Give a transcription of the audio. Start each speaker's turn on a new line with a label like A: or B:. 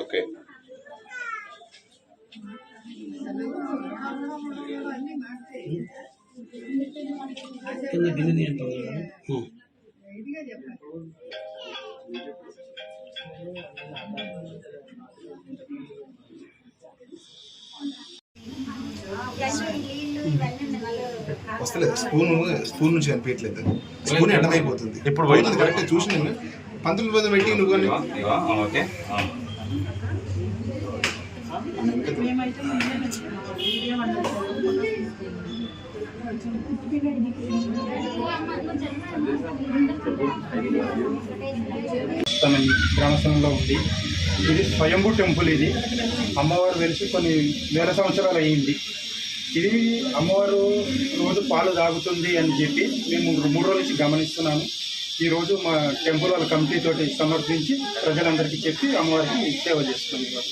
A: Okay
B: కింద గిన్నె నీళ్ళు
C: వస్తలేదు. స్పూన్ స్పూన్ నుంచి కనిపించట్లేదు. స్పూన్ ఎండమైపోతుంది
A: ఇప్పుడు పోయింది.
C: కరెక్ట్ చూసి నేను. పంతులు పదం పెట్టి నువ్వు
A: ఓకే.
D: తన గ్రామస్థలంలో ఉంది. ఇది స్వయంభూ టెంపుల్ ఇది. అమ్మవారు వెలిసి కొన్ని వేల సంవత్సరాలు అయ్యింది ఇది అమ్మవారు రోజు పాలు తాగుతుంది అని చెప్పి మేము మూడు రోజుల నుంచి గమనిస్తున్నాము. ఈరోజు మా టెంపుల్ వాళ్ళ కమిటీ తోటి సమర్పించి ప్రజలందరికీ చెప్పి అమ్మవారికి సేవ చేస్తున్నాం.